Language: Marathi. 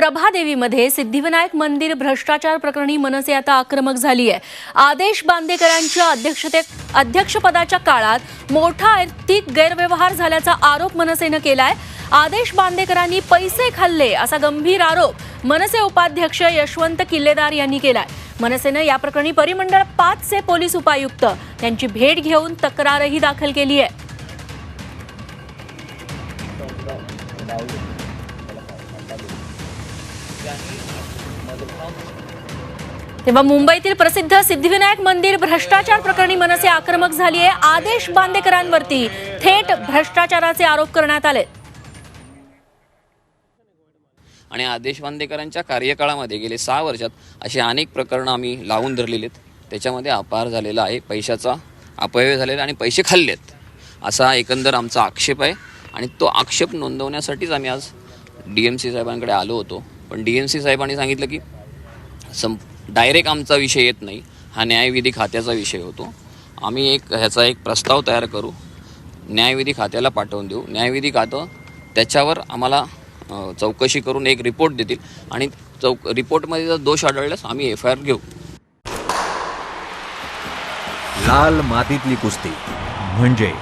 प्रभादेवीमध्ये सिद्धिविनायक मंदिर भ्रष्टाचार प्रकरणी मनसे आता आक्रमक झाली आहे. आदेश बांदेकरांच्या अध्यक्षते अध्यक्षपदाच्या काळात मोठा आर्थिक गैरव्यवहार झाल्याचा आरोप मनसेनं केलाय. आदेश बांदेकरांनी पैसे खाल्ले असा गंभीर आरोप मनसे उपाध्यक्ष यशवंत किल्लेदार यांनी केलाय. मनसेनं या प्रकरणी परिमंडळ पाचचे पोलीस उपायुक्त यांची भेट घेऊन तक्रारही दाखल केली आहे. तेव्हा मुंबईतील प्रसिद्ध सिद्धिविनायक मंदिर भ्रष्टाचार प्रकरणी मनसे आक्रमक झाली आहे आदेश बांदेकरांवरती थेट भ्रष्टाचाराचे आरोप करण्यात आले. आणि आदेश बांदेकरांच्या कार्यकाळामध्ये गेले सहा वर्षात अशी अनेक प्रकरणं आम्ही लावून धरलेली आहेत त्याच्यामध्ये अपार झालेला आहे पैशाचा अपव्यय झालेला आणि पैसे खाल्लेत. असा एकंदर आमचा आक्षेप आहे आणि तो आक्षेप नोंदवण्यासाठीच आम्ही आज डी एम सी साहेबांकडे आलो होतो. पण डी एम सी साहेबांनी सांगितलं की सं डायरेक्ट आमचा विषय येत नाही. हा न्यायविधी खात्याचा विषय होतो. आम्ही एक ह्याचा एक प्रस्ताव तयार करू. न्यायविधी खात्याला पाठवून देऊ. न्यायविधी खातं त्याच्यावर आम्हाला चौकशी करून एक रिपोर्ट देतील आणि चौक रिपोर्टमध्ये जर दोष आढळल्यास आम्ही एफ आय आर घेऊ. लाल मातीतली कुस्ती. म्हणजे